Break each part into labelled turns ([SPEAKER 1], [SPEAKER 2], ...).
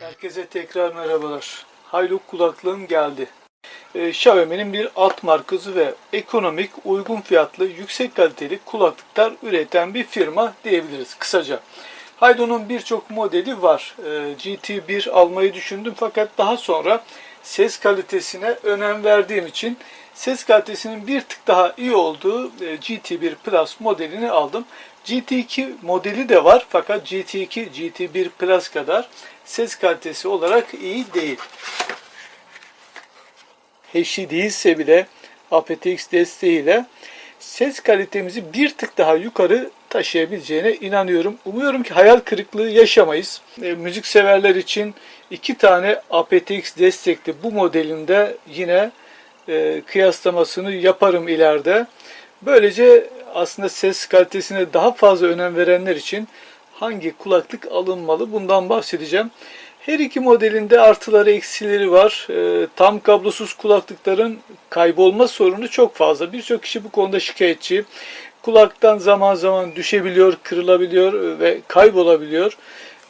[SPEAKER 1] Herkese tekrar merhabalar. Hilux kulaklığım geldi. Ee, Xiaomi'nin bir alt markası ve ekonomik, uygun fiyatlı, yüksek kaliteli kulaklıklar üreten bir firma diyebiliriz kısaca. Hilux'un birçok modeli var. Ee, GT1 almayı düşündüm fakat daha sonra ses kalitesine önem verdiğim için ses kalitesinin bir tık daha iyi olduğu e, GT1 Plus modelini aldım. GT2 modeli de var fakat GT2, GT1 Plus kadar ses kalitesi olarak iyi değil. HD değilse bile aptX desteğiyle ses kalitemizi bir tık daha yukarı taşıyabileceğine inanıyorum. Umuyorum ki hayal kırıklığı yaşamayız. E, müzik severler için iki tane aptX destekli bu modelinde yine e, kıyaslamasını yaparım ileride. Böylece aslında ses kalitesine daha fazla önem verenler için hangi kulaklık alınmalı bundan bahsedeceğim. Her iki modelinde artıları eksileri var. E, tam kablosuz kulaklıkların kaybolma sorunu çok fazla. Birçok kişi bu konuda şikayetçi. Kulaktan zaman zaman düşebiliyor, kırılabiliyor ve kaybolabiliyor.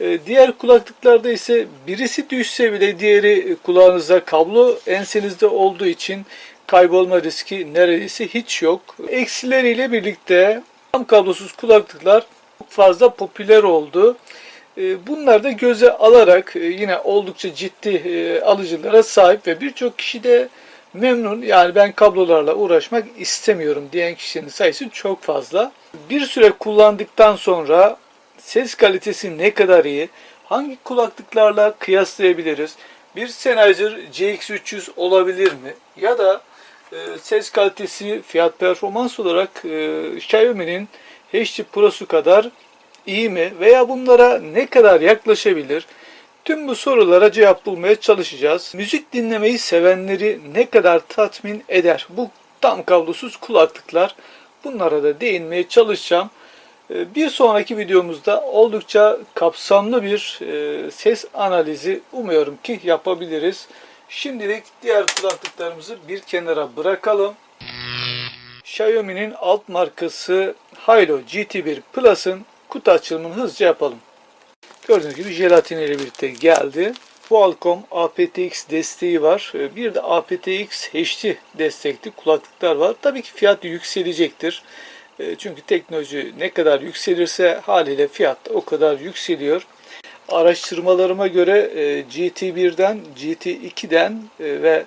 [SPEAKER 1] E, diğer kulaklıklarda ise birisi düşse bile diğeri kulağınızda kablo ensenizde olduğu için kaybolma riski neredeyse hiç yok. Eksileriyle birlikte tam kablosuz kulaklıklar çok fazla popüler oldu. E, Bunları da göze alarak e, yine oldukça ciddi e, alıcılara sahip ve birçok kişi de memnun. Yani ben kablolarla uğraşmak istemiyorum diyen kişinin sayısı çok fazla. Bir süre kullandıktan sonra ses kalitesi ne kadar iyi, hangi kulaklıklarla kıyaslayabiliriz? Bir Sennheiser CX300 olabilir mi? Ya da ses kalitesi, fiyat performans olarak e, Xiaomi'nin HD Pro'su kadar iyi mi veya bunlara ne kadar yaklaşabilir? Tüm bu sorulara cevap bulmaya çalışacağız. Müzik dinlemeyi sevenleri ne kadar tatmin eder? Bu tam kablosuz kulaklıklar. Bunlara da değinmeye çalışacağım. Ee, Bir sonraki videomuzda oldukça kapsamlı bir e, ses analizi umuyorum ki yapabiliriz. Şimdilik diğer kulaklıklarımızı bir kenara bırakalım. Xiaomi'nin alt markası Hilo GT1 Plus'ın kutu açılımını hızlıca yapalım. Gördüğünüz gibi jelatin ile birlikte geldi. Qualcomm aptX desteği var. Ee, Bir de aptX HD destekli kulaklıklar var. Tabii ki fiyat yükselecektir. Ee, Çünkü teknoloji ne kadar yükselirse haliyle fiyat da o kadar yükseliyor. Araştırmalarıma göre e, GT1'den, GT2'den e, ve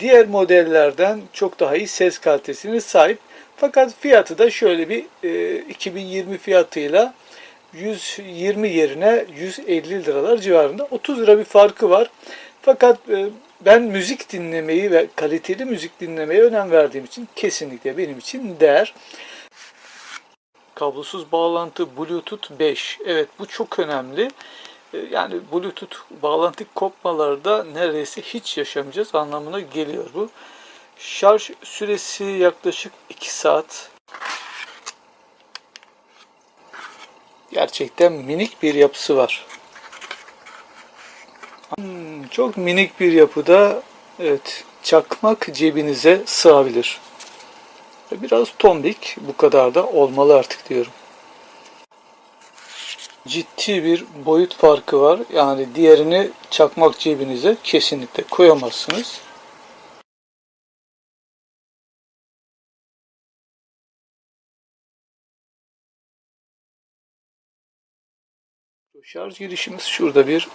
[SPEAKER 1] diğer modellerden çok daha iyi ses kalitesine sahip. Fakat fiyatı da şöyle bir e, 2020 fiyatıyla 120 yerine 150 liralar civarında 30 lira bir farkı var. Fakat e, ben müzik dinlemeyi ve kaliteli müzik dinlemeye önem verdiğim için kesinlikle benim için değer. Kablosuz bağlantı Bluetooth 5. Evet bu çok önemli. E, Yani Bluetooth bağlantı kopmaları da neredeyse hiç yaşamayacağız anlamına geliyor bu. Şarj süresi yaklaşık 2 saat. Gerçekten minik bir yapısı var. Hmm, çok minik bir yapıda evet çakmak cebinize sığabilir. Biraz tombik bu kadar da olmalı artık diyorum. Ciddi bir boyut farkı var. Yani diğerini çakmak cebinize kesinlikle koyamazsınız. Şarj girişimiz şurada bir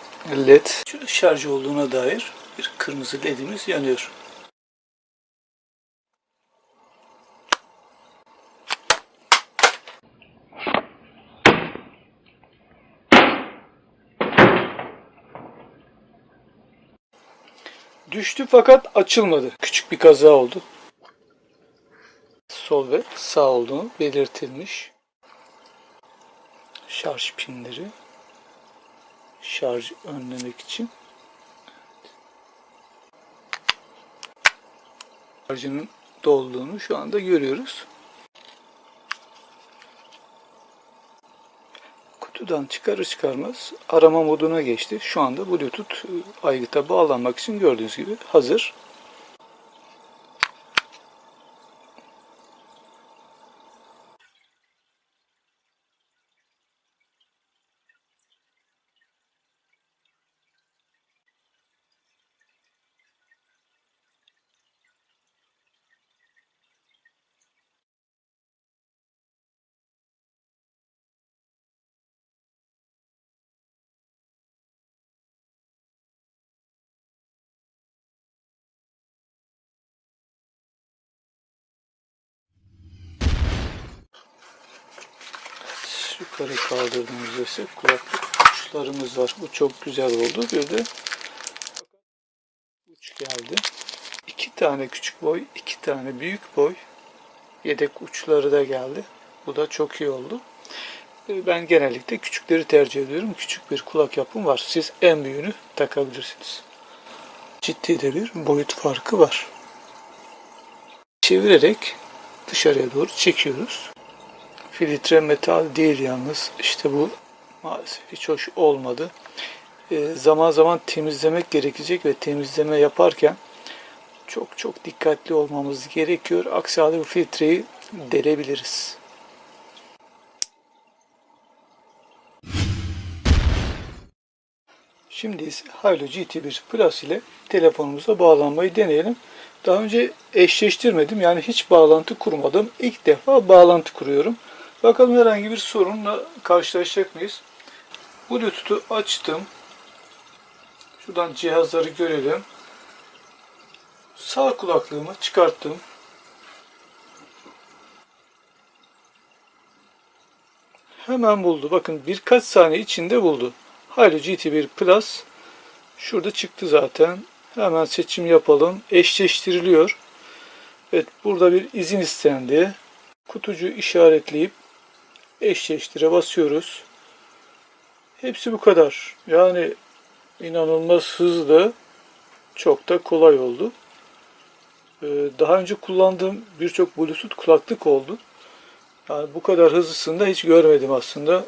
[SPEAKER 1] led. Şarj olduğuna dair bir kırmızı ledimiz yanıyor. Düştü fakat açılmadı. Küçük bir kaza oldu. Sol ve sağ olduğunu belirtilmiş. Şarj pinleri şarj önlemek için. Şarjının dolduğunu şu anda görüyoruz. Kutudan çıkarır çıkarmaz arama moduna geçti. Şu anda Bluetooth e, aygıta bağlanmak için gördüğünüz gibi hazır. Yukarı kaldırdığımızda ise kulaklık uçlarımız var. Bu çok güzel oldu. Bir de uç geldi. İki tane küçük boy, iki tane büyük boy. Yedek uçları da geldi. Bu da çok iyi oldu. E, Ben genellikle küçükleri tercih ediyorum. Küçük bir kulak yapım var. Siz en büyüğünü takabilirsiniz. Ciddi de bir boyut farkı var. Çevirerek dışarıya doğru çekiyoruz. Filtre metal değil yalnız. İşte bu maalesef hiç hoş olmadı. E, zaman zaman temizlemek gerekecek ve temizleme yaparken çok çok dikkatli olmamız gerekiyor. Aksi halde bu filtreyi delebiliriz. Şimdi ise Hilo GT1 Plus ile telefonumuza bağlanmayı deneyelim. Daha önce eşleştirmedim yani hiç bağlantı kurmadım. İlk defa bağlantı kuruyorum. Bakalım herhangi bir sorunla karşılaşacak mıyız? Bluetooth'u açtım. Şuradan cihazları görelim. Sağ kulaklığımı çıkarttım. Hemen buldu. Bakın birkaç saniye içinde buldu. Halo GT1 Plus şurada çıktı zaten. Hemen seçim yapalım. Eşleştiriliyor. Evet burada bir izin istendi. Kutucu işaretleyip eşleştire basıyoruz. Hepsi bu kadar. Yani inanılmaz hızlı. Çok da kolay oldu. Ee, Daha önce kullandığım birçok Bluetooth kulaklık oldu. Yani bu kadar hızlısını da hiç görmedim aslında.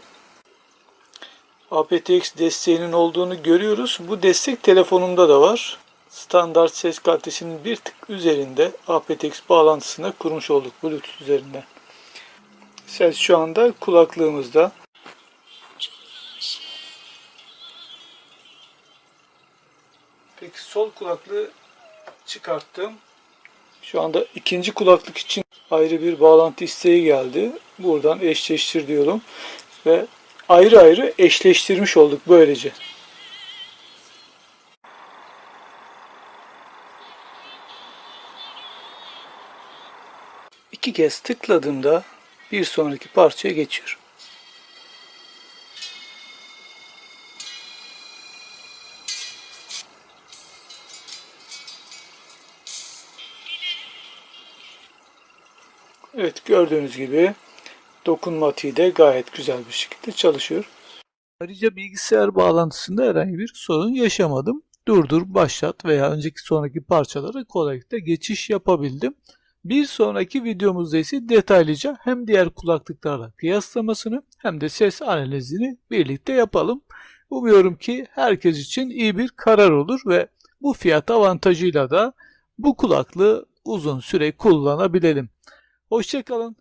[SPEAKER 1] aptX desteğinin olduğunu görüyoruz. Bu destek telefonumda da var. Standart ses kalitesinin bir tık üzerinde aptX bağlantısını kurmuş olduk Bluetooth üzerinden. Ses şu anda kulaklığımızda. Peki sol kulaklığı çıkarttım. Şu anda ikinci kulaklık için ayrı bir bağlantı isteği geldi. Buradan eşleştir diyorum. Ve ayrı ayrı eşleştirmiş olduk böylece. İki kez tıkladığımda bir sonraki parçaya geçiyor. Evet gördüğünüz gibi dokunmatiği de gayet güzel bir şekilde çalışıyor. Ayrıca bilgisayar bağlantısında herhangi bir sorun yaşamadım. Durdur, başlat veya önceki sonraki parçalara kolaylıkla geçiş yapabildim. Bir sonraki videomuzda ise detaylıca hem diğer kulaklıklarla kıyaslamasını hem de ses analizini birlikte yapalım. Umuyorum ki herkes için iyi bir karar olur ve bu fiyat avantajıyla da bu kulaklığı uzun süre kullanabilelim. Hoşçakalın.